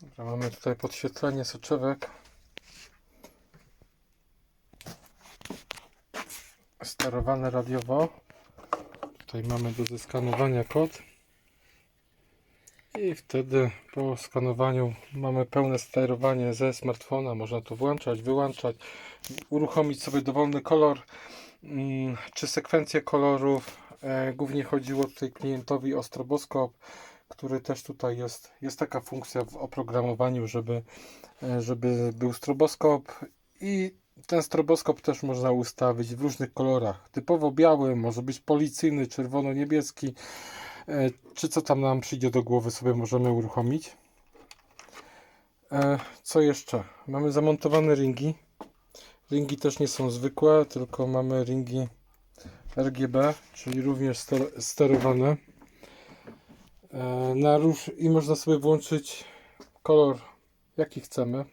Dobra, mamy tutaj podświetlenie soczewek. Sterowane radiowo. Tutaj mamy do zeskanowania kod. I wtedy po skanowaniu mamy pełne sterowanie ze smartfona. Można tu włączać, wyłączać, uruchomić sobie dowolny kolor mm, czy sekwencję kolorów. E, Głównie chodziło tutaj klientowi o stroboskop, który też tutaj jest. Jest taka funkcja w oprogramowaniu, żeby, e, żeby był stroboskop i ten stroboskop też można ustawić w różnych kolorach. Typowo biały, może być policyjny, czerwono-niebieski. E, Czy co tam nam przyjdzie do głowy, sobie możemy uruchomić. E, Co jeszcze? Mamy zamontowane ringi. Ringi też nie są zwykłe, tylko mamy ringi RGB, czyli również ster- sterowane. E, Na róż i można sobie włączyć kolor jaki chcemy.